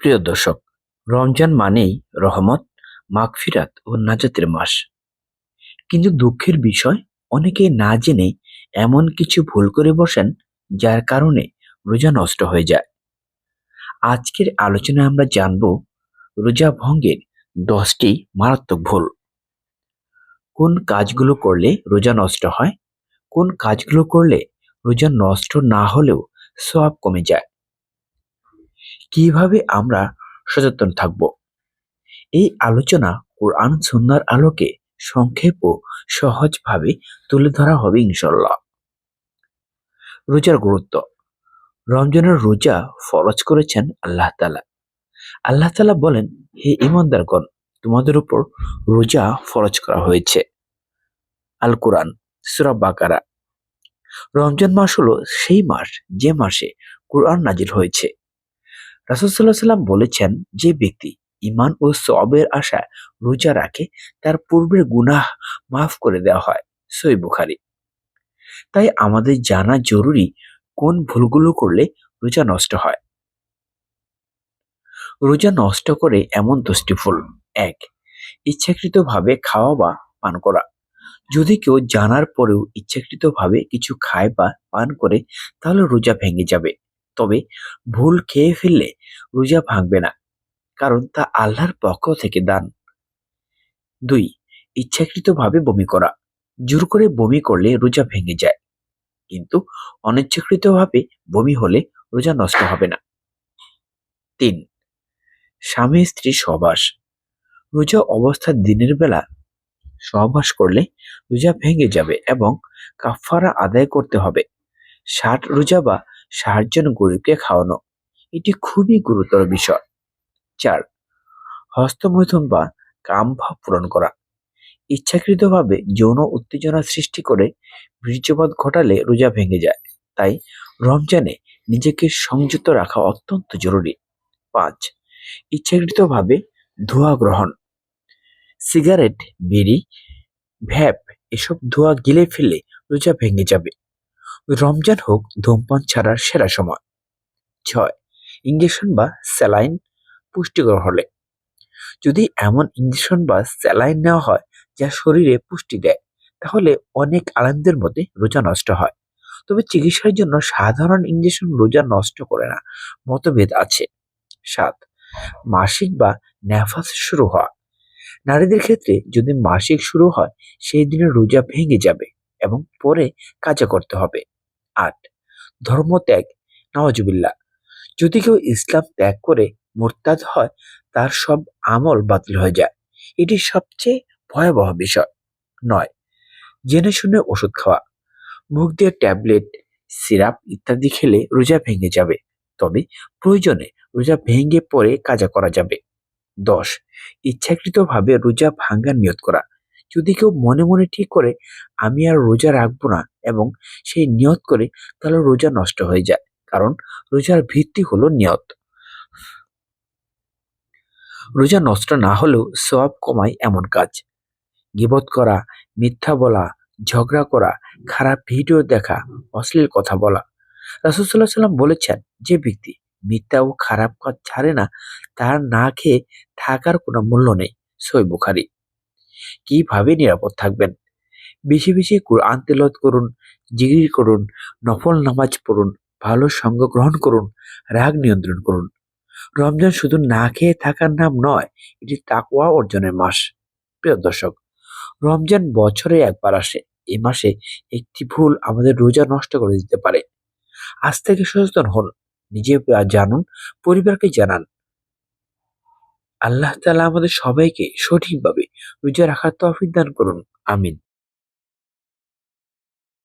প্রিয় দর্শক, রমজান মানেই রহমত, মাগফিরাত ও নাজাতের মাস। কিন্তু দুঃখের বিষয়, অনেকে না জেনে এমন কিছু ভুল করে বসেন যার কারণে রোজা নষ্ট হয়ে যায়। আজকের আলোচনায় আমরা জানব রোজা ভঙ্গের দশটি মারাত্মক ভুল। কোন কাজগুলো করলে রোজা নষ্ট হয়? কোন কাজগুলো করলে রোজা নষ্ট না হলেও সব কমে যায়? কীভাবে আমরা সচেতন থাকব? এই আলোচনা কোরআন সুন্নার আলোকে সংক্ষেপ ও সহজভাবে তুলে ধরা হবে ইনশাল্লাহ রোজার গুরুত্ব। রমজানের রোজা ফরজ করেছেন আল্লাহ তালা আল্লাহ তালা বলেন, হে ইমানদারগণ তোমাদের উপর রোজা ফরজ করা হয়েছে। আল কোরআন সুরা বাকারা। রমজান মাস হলো সেই মাস যে মাসে কোরআন নাজিল হয়েছে। রাসুলসাল্লাহ সাল্লাম বলেছেন যে ব্যক্তি ইমান ও সবের আশায় রোজা রাখে, তার পূর্বের গুনাহ মাফ করে দেওয়া হয়, সই বুখারি। তাই আমাদের জানা জরুরি কোন ভুলগুলো করলে রোজা নষ্ট হয়। রোজা নষ্ট করে এমন দশটি ভুল। এক, ইচ্ছাকৃতভাবে খাওয়া বা পান করা। যদি কেউ জানার পরেও ইচ্ছাকৃতভাবে কিছু খায় বা পান করে, তাহলে রোজা ভেঙে যাবে। তবে ভুল খেয়ে ফেললে রোজা ভাঙবে না, কারণ তা আল্লাহর পক্ষ থেকে দান। দুই, ইচ্ছাকৃতভাবে বমি করা। জোর করে বমি করলে রোজা ভেঙে যায়, কিন্তু অনিচ্ছাকৃতভাবে বমি হলে রোজা নষ্ট হবে না। তিন, স্বামী স্ত্রী সহবাস। রোজা অবস্থার দিনের বেলা সহবাস করলে রোজা ভেঙে যাবে এবং কাফারা আদায় করতে হবে। ষাট রোজা বা ষাট জন গরিবকে খাওয়ানো। এটি খুবই গুরুতর বিষয়। চার, হস্তমৈথুন বা কামভাব পূরণ করা। ইচ্ছাকৃতভাবে যৌন উত্তেজনা সৃষ্টি করে বীর্যপাত ঘটালে রোজা ভেঙে যায়। তাই রমজানে নিজেকে সংযত রাখা অত্যন্ত জরুরি। পাঁচ, ইচ্ছাকৃতভাবে ধোঁয়া গ্রহণ। সিগারেট, বিড়ি, ভ্যাপ এসব ধোঁয়া গিলে ফেলে রোজা ভেঙে যাবে। রমজান হোক ধূমপান ছাড়ার সেরা সময়। ছয় ইঞ্জেকশন বা স্যালাইন পুষ্টিকর হলে। যদি এমন ইঞ্জেকশন বা স্যালাইন নেওয়া হয় যা শরীরে পুষ্টি দেয়, তাহলে অনেক আলেমদের মধ্যে রোজা নষ্ট হয়। তবে চিকিৎসার জন্য সাধারণ ইঞ্জেকশন রোজা নষ্ট করে না, মতভেদ আছে। সাত, মাসিক বা নেফাস শুরু হওয়া। নারীদের ক্ষেত্রে যদি মাসিক শুরু হয়, সেই দিনে রোজা ভেঙে যাবে। এবং পরে কাজা করতে হবে। আট, ধর্মত্যাগ। নওয়াজুবিল্লাহ। যদি কেউ ইসলাম ত্যাগ করে মোরতাদ হয়, তার সব আমল বাতিল হয়ে যায়। এটি সবচেয়ে ভয়াবহ বিষয়। নয়, জেনে শুনে ওষুধ খাওয়া। মুখ দিয়ে ট্যাবলেট, সিরাপ ইত্যাদি খেলে রোজা ভেঙে যাবে। তবে প্রয়োজনে রোজা ভেঙে পরে কাজা করা যাবে। দশ, ইচ্ছাকৃতভাবে রোজা ভাঙ্গার নিয়ত করা। যদি কেউ মনে মনে ঠিক করে, আমি আর রোজা রাখব না এবং সেই নিয়ত করে, তাহলে রোজা নষ্ট হয়ে যায়। কারণ রোজার ভিত্তি হলো নিয়ত। রোজা নষ্ট না হলেও সব কমায় এমন কাজ। গিবত করা, মিথ্যা বলা, ঝগড়া করা, খারাপ ভিডিও দেখা, অশ্লীল কথা বলা। রাসুসাল্লাহ সাল্লাম বলেছেন, যে ব্যক্তি মিথ্যা ও খারাপ কাজ ছাড়ে না, তার না খেয়ে থাকার কোনো মূল্য নেই। সই বুখারি। কীভাবে নিরাপদ থাকবেন? বেশি বেশি কোরআন তেলত করুন জিগির করুন, নফল নামাজ পড়ুন, ভালো সঙ্গ গ্রহণ করুন, রাগ নিয়ন্ত্রণ করুন। রমজান শুধু না খেয়ে থাকার নাম নয়, এটি তাকওয়া অর্জনের মাস। প্রিয় দর্শক, রমজান বছরে একবার আসে, এ মাসে একটি ভুল আমাদের রোজা নষ্ট করে দিতে পারে। আজ থেকে সচেতন হন, নিজে জানুন, পরিবারকে জানান আল্লাহ তালা আমাদের সবাইকে সঠিকভাবে রোজা রাখার তফিক দান করুন। আমিন।